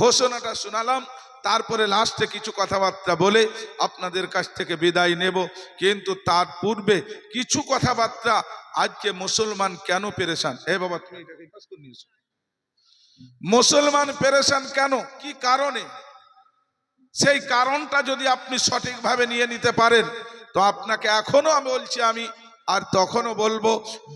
ঘোষণাটা শোনালাম, তারপরে লাস্টে কিছু কথাবার্তা বলে আপনাদের কাছ থেকে বিদায় নেব। কিন্তু তার পূর্বে কিছু কথাবার্তা আজকে মুসলমান কেন পেরেশান? এ বাবা, তুমি মুসলমান পেরেশান কেন? কি কারণে? সেই কারণটা যদি আপনি সঠিকভাবে নিয়ে নিতে পারেন, তো আপনাকে এখনও আমি বলছি, আমি আর তখনও বলব,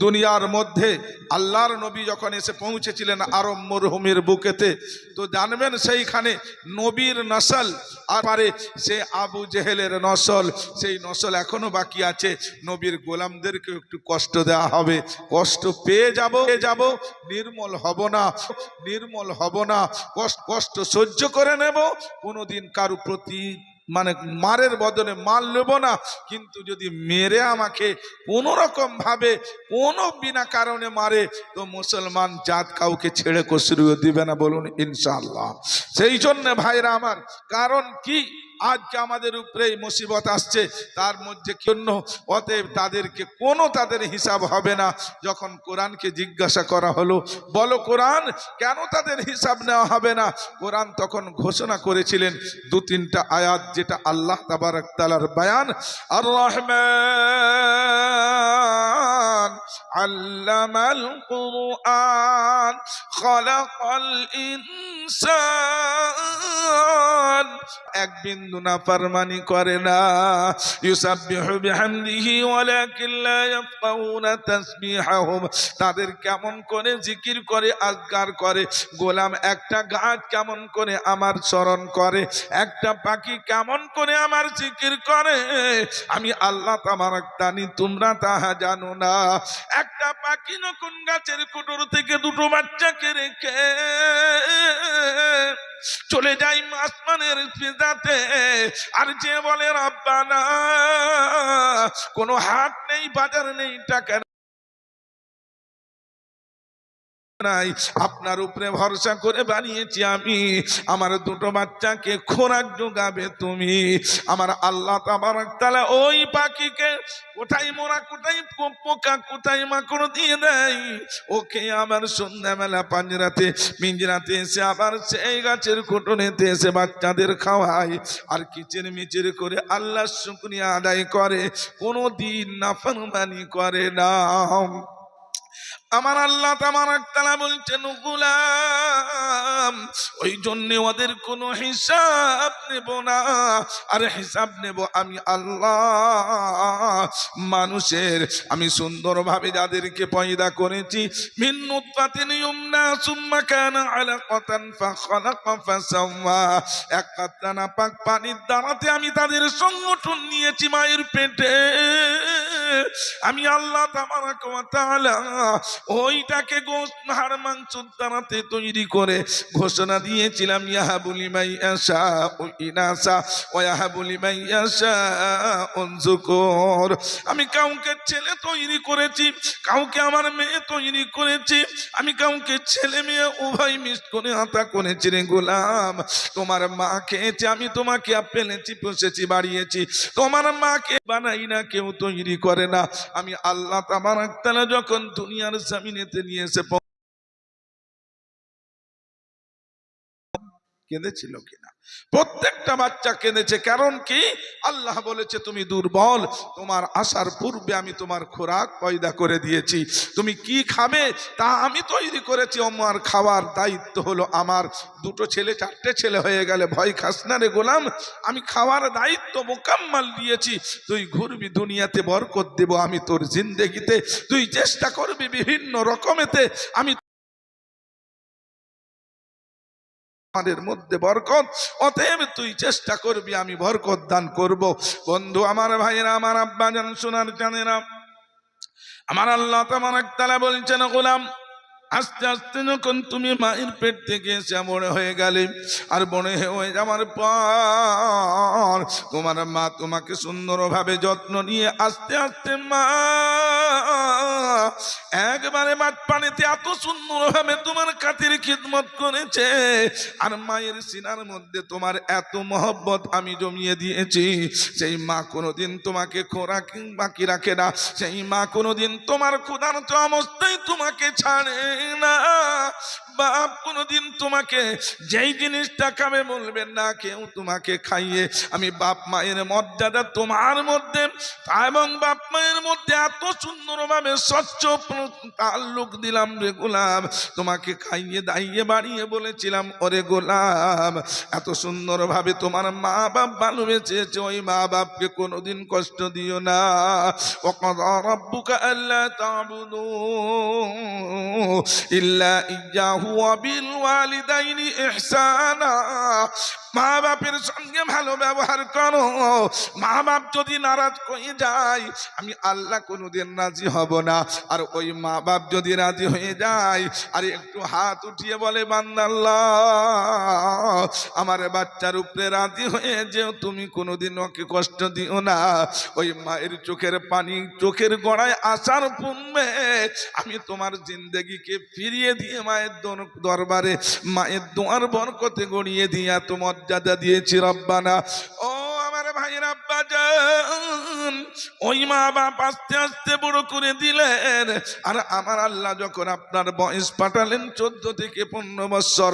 দুনিয়ার মধ্যে আল্লাহর নবী যখন এসে পৌঁছেছিলেন আরব মরহুমের বুকেতে, তো জানবেন সেইখানে নবীর নসল, আর পারে সে আবু জেহেলের নসল, সেই নসল এখনও বাকি আছে। নবীর গোলামদেরকে একটু কষ্ট দেওয়া হবে। কষ্ট পেয়ে যাব পেয়ে যাব, নির্মল হব না, নির্মল হব না। কষ্ট কষ্ট সহ্য করে নেব, কোনোদিন কারু প্রতি মানে মারের বদলে মাল নেব না, কিন্তু যদি মেরে আমাকে কোনো রকম ভাবে, কোনো বিনা কারণে মারে, তো মুসলমান জাত কাউকে ছেড়ে কসরিও দিবে না বলুন ইনশাল্লাহ সেই জন্য ভাইরা আমার, কারণ কি? আজকে আমাদের উপরে এই মুসিবত আসছে, তার মধ্যে জন্য? অতএব তাদেরকে কোনো তাদের হিসাব হবে না। যখন কোরআনকে জিজ্ঞাসা করা হলো, বলো কোরআন, কেন তাদের হিসাব নেওয়া হবে না? কোরআন তখন ঘোষণা করেছিলেন দু তিনটা আয়াত, যেটা আল্লাহ তাবারক তালার বায়ান আর রহমান কুরআন এক বিন্দু না ফারমানি করে না। তাদের কেমন করে জিকির করে, আজগার করে। গোলাম একটা গাছ কেমন করে আমার চরণ করে। একটা পাখি কেমন করে আমার জিকির করে। আমি আল্লাহ তামার জানি তোমরা তাহা জানো না। একটা পাখি নকুন গাছের কুটুর থেকে দুটো বাচ্চাকে রেখে চলে যাই আসমানের ফিজাতে আর যে বলে, রব্বানা, কোনো হাট নেই, বাজার নেই, টাকা নাই। আপনার উপরে ভরসা করে বানিয়েছি আমি। আমার দুটো বাচ্চাকে খোরাক যোগাবে তুমি। আমার আল্লাহ তাআলা ওই পাখিকে কোথায় মোরা, কোথায় পোকা, কোথায় মাকড় দিয়ে দেয়? ওকে আবার সন্ধ্যাবেলা পাঞ্জরাতে মিঞ্জরাতে এসে আবার সেই গাছের কুটনেতে এসে বাচ্চাদের খাওয়ায় আর কিচির মিচির করে আল্লাহ শুকরিয়া আদায় করে। কোনো দিন নাফরমানি করে না। আমার আল্লাহ তামার তালা বলছেন গুলাম ওই জন্য ওদের কোনো হিসাব নেব না। আর হিসাব নেব আমি আল্লাহ। মানুষের, আমি সুন্দরভাবে যাদেরকে পয়দা করেছি পানির দ্বারাতে আমি তাদের সংগঠন নিয়েছি মায়ের পেটে। আমি আল্লাহ ওইটাকে গোস্ত হাড় মাংস দ্বারাতে তৈরি করে ঘোষণা দিয়েছিলাম ইয়াহাবুলি মাই আশা ও ইনাসা ও ইয়াহাবুলি মাই আশা অনজুকর আমি কাউকে ছেলে তৈরি করেছি, কাউকে আমার মেয়ে তৈরি করেছি, আমি কাউকে ছেলে মেয়ে উভয় মিস করে আতা করেছি রে গোলাম। তোমার মা খেয়েছে, আমি তোমাকে পেলেছি পুষেছি, বাড়িয়েছি। তোমার মাকে বানাই না, কেউ তৈরি করে না। আমি আল্লাহ তাবার তালা যখন দুনিয়ার জামিনেতে নিয়ে এসে কেঁদেছিল কিনা? প্রত্যেকটা বাচ্চা কেঁদেছে, কারণ কি? আল্লাহ বলেছে, তুমি দুর্বল, তোমার আসার পূর্বে আমি তোমার খোরাক পয়দা করে দিয়েছি। তুমি কি খাবে তা আমি তৈরি করেছি আমার খাওয়ার দায়িত্ব হলো আমার। দুটো ছেলে, চারটে ছেলে হয়ে গেলে ভয় খাস না রে গোলাম। আমি খাওয়ার দায়িত্ব মোকাম্মাল দিয়েছি। তুই ঘুরবি দুনিয়াতে, বরকত দেব আমি তোর জিন্দেগিতে। তুই চেষ্টা করবি বিভিন্ন রকমেতে। আমি আমাদের মধ্যে বরকত। অতএব তুই চেষ্টা করবি, আমি বরকত দান করব। বন্ধু, আমার ভাইয়েরা, আমার আব্বা জান, সোনার জানেরা আমার আল্লাহ তোমার একতলা বলছেন গোলাম আস্তে আস্তে যখন তুমি মায়ের পেট থেকে এসে বড় হয়ে গেলে, আর বড় হয়ে যাওয়ার পর তোমার মা তোমাকে সুন্দরভাবে যত্ন নিয়ে আস্তে আস্তে মা, একবারে মাঠ পানিতে এত সুন্দরভাবে তোমার কাতির খিদমত করেছে, আর মায়ের সিনার মধ্যে তোমার এত মহব্বত আমি জমিয়ে দিয়েছি। সেই মা কোনোদিন তোমাকে খোরাক বাকি রাখে না, সেই মা কোনোদিন তোমার ক্ষুধার্ত অবস্থায় তোমাকে ছাড়ে। না। বাপ কোনোদিন তোমাকে যেই জিনিসটা কামে বলবেন না, কেউ তোমাকে খাইয়ে। আমি বাপ মায়ের মর্যাদা তোমার মধ্যে এবং বাপ মায়ের মধ্যে এত সুন্দরভাবে স্বচ্ছ তাল্লুক দিলাম রে গোলাম তোমাকে খাইয়ে, দাইয়ে, বাড়িয়ে বলেছিলাম, ওরে গোলাম এত সুন্দরভাবে তোমার মা বাপ ভালোবেসেছে ওই মা বাপকে কোনোদিন কষ্ট দিও না। অকদ রব্বুকা আল্লাহ তাবুদু। ইল্লা ইয়াহু বিল ওয়ালিদাইনি মা বাপের সঙ্গে ভালো ব্যবহার করো। মা বাপ যদি নারাজ হয়ে যায়, আমি আল্লাহ কোনোদিন রাজি হব না। আর ওই মা বাপ যদি রাজি হয়ে যায়, আর একটু হাত উঠিয়ে বলে, বান্দাল্লাহ, আমার বাচ্চার উপরে রাজি হয়ে যেও, তুমি কোনোদিন ওকে কষ্ট দিও না। ওই মায়ের চোখের পানি চোখের গড়ায় আসার পূর্বে আমি তোমার জিন্দেগিকে ফিরিয়ে দিয়ে মায়ের দরবারে, মায়ের দোয়ার বরকতে গড়িয়ে দিয়ে এত মর্যাদা দিয়েছি রব্বানা। ও আমার ভাই রাব্বা যান ওই মা বাপ আস্তে আস্তে বড় করে দিলেন। আর আমার আল্লাহ যখন আপনার বয়স পাঠালেন চোদ্দ থেকে পনেরো বছর